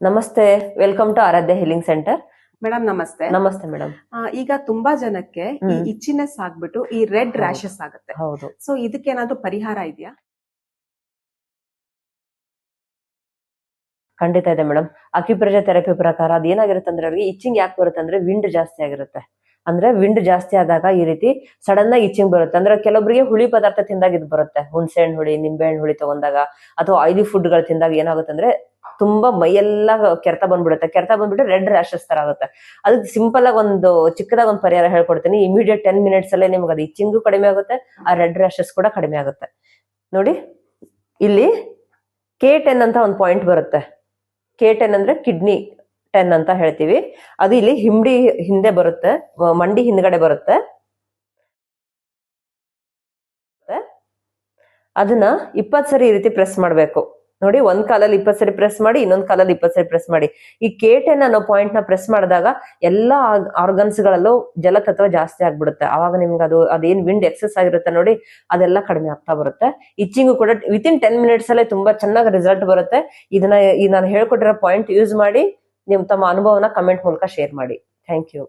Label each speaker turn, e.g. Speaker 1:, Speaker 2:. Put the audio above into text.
Speaker 1: ನಮಸ್ತೆ welcome to Aradhya healing centre
Speaker 2: madam ನಮಸ್ತೆ.
Speaker 1: ನಮಸ್ತೆ ಮೇಡಮ್
Speaker 2: ಈಗ ತುಂಬಾ ಜನಕ್ಕೆ ಈ. ಇಚ್ಚಿನೆಸ್ ಆಗ್ಬಿಟ್ಟು ಈ ರೆಡ್
Speaker 1: ರಾಶಸ್
Speaker 2: ರ್ಯಾಶಸ್ ಆಗುತ್ತೆ.
Speaker 1: ಹೌದು.
Speaker 2: ಸೊ ಇದಕ್ಕೇನಾದ್ರೂ ಪರಿಹಾರ ಇದೆಯಾ?
Speaker 1: ಖಂಡಿತ ಇದೆ ಮೇಡಮ್ ಅಕ್ಯುಪ್ರೆಷರ್ ಥೆರಪಿ ಪ್ರಕಾರ ಅದೇನಾಗಿರುತ್ತೆ ಅಂದ್ರೆ ಅವ್ರಿಗೆ ಇಚ್ಚಿಂಗ್ ಯಾಕೆ ಬರುತ್ತೆ ಅಂದ್ರೆ ವಿಂಡ್ ಜಾಸ್ತಿ ಆಗಿರುತ್ತೆ. ಅಂದ್ರೆ ವಿಂಡ್ ಜಾಸ್ತಿ ಆದಾಗ ಈ ರೀತಿ ಸಡನ್ ಆಗಿ ಇಚ್ಚಿಂಗ್ ಬರುತ್ತೆ. ಅಂದ್ರೆ ಕೆಲವೊಬ್ಬರಿಗೆ ಹುಳಿ ಪದಾರ್ಥ ತಿಂದಾಗ ಇದು ಬರುತ್ತೆ. ಹುಣಸೆ ಹಣ್ಣು ಹುಳಿ ನಿಂಬೆ ಹಣ್ಣು ಹುಳಿ ತಗೊಂಡಾಗ ಅಥವಾ ಆಯಿಲಿ ಫುಡ್ಗಳು ತಿಂದಾಗ ಏನಾಗುತ್ತೆ ಅಂದ್ರೆ ತುಂಬಾ ಮೈಯೆಲ್ಲ ಕೆರೆತ ಬಂದ್ಬಿಡುತ್ತೆ. ಕೆರೆತ ಬಂದ್ಬಿಟ್ಟು ರೆಡ್ ರ್ಯಾಶಸ್ ತರ ಆಗುತ್ತೆ. ಅದಕ್ಕೆ ಸಿಂಪಲ್ ಆಗಿ ಒಂದು ಚಿಕ್ಕದಾಗ ಒಂದು ಪರಿಹಾರ ಹೇಳ್ಕೊಡ್ತೀನಿ. ಇಮಿಡಿಯೇಟ್ ಟೆನ್ ಮಿನಿಟ್ಸ್ ಅಲ್ಲೇ ನಿಮ್ಗೆ ಅದು ಇಚ್ಚಿಂಗು ಕಡಿಮೆ ಆಗುತ್ತೆ, ಆ ರೆಡ್ ರ್ಯಾಶಸ್ ಕೂಡ ಕಡಿಮೆ ಆಗುತ್ತೆ. ನೋಡಿ, ಇಲ್ಲಿ ಕೆ ಟೆನ್ ಅಂತ ಒಂದು ಪಾಯಿಂಟ್ ಬರುತ್ತೆ. ಕೆ ಟೆನ್ ಅಂದ್ರೆ ಕಿಡ್ನಿ ಟೆನ್ ಅಂತ ಹೇಳ್ತೀವಿ. ಅದು ಇಲ್ಲಿ ಹಿಂಡಿ ಹಿಂದೆ ಬರುತ್ತೆ ಮಂಡಿ ಹಿಂದ್ಗಡೆ ಬರುತ್ತೆ. ಅದನ್ನ ಇಪ್ಪತ್ತು ಸರಿ ಈ ರೀತಿ ಪ್ರೆಸ್ ಮಾಡ್ಬೇಕು. ನೋಡಿ, ಒಂದ್ ಕಾಲಲ್ಲಿ ಇಪ್ಪತ್ ಸರಿ ಪ್ರೆಸ್ ಮಾಡಿ, ಇನ್ನೊಂದ್ ಕಾಲಲ್ಲಿ ಇಪ್ಪತ್ ಸರಿ ಪ್ರೆಸ್ ಮಾಡಿ. ಈ ಕೆ ಅನ್ನೋ ಪಾಯಿಂಟ್ನ ಪ್ರೆಸ್ ಮಾಡಿದಾಗ ಎಲ್ಲಾ ಆರ್ಗನ್ಸ್ ಗಳಲ್ಲೂ ಜಲತತ್ವ ಜಾಸ್ತಿ ಆಗ್ಬಿಡುತ್ತೆ. ಅವಾಗ ನಿಮ್ಗೆ ಅದು, ಅದೇನ್ ವಿಂಡ್ ಎಕ್ಸಸ್ ಆಗಿರುತ್ತೆ ನೋಡಿ, ಅದೆಲ್ಲ ಕಡಿಮೆ ಆಗ್ತಾ ಬರುತ್ತೆ. ಇಚ್ಚಿಂಗು ಕೂಡ ವಿತಿನ್ ಟೆನ್ ಮಿನಿಟ್ಸ್ ಅಲ್ಲೇ ತುಂಬಾ ಚೆನ್ನಾಗಿ ರಿಸಲ್ಟ್ ಬರುತ್ತೆ. ಇದನ್ನ ನಾನು ಹೇಳ್ಕೊಟ್ಟಿರೋ ಪಾಯಿಂಟ್ ಯೂಸ್ ಮಾಡಿ ನಿಮ್ ತಮ್ಮ ಅನುಭವನ ಕಮೆಂಟ್ ಮೂಲಕ ಶೇರ್ ಮಾಡಿ. Thank you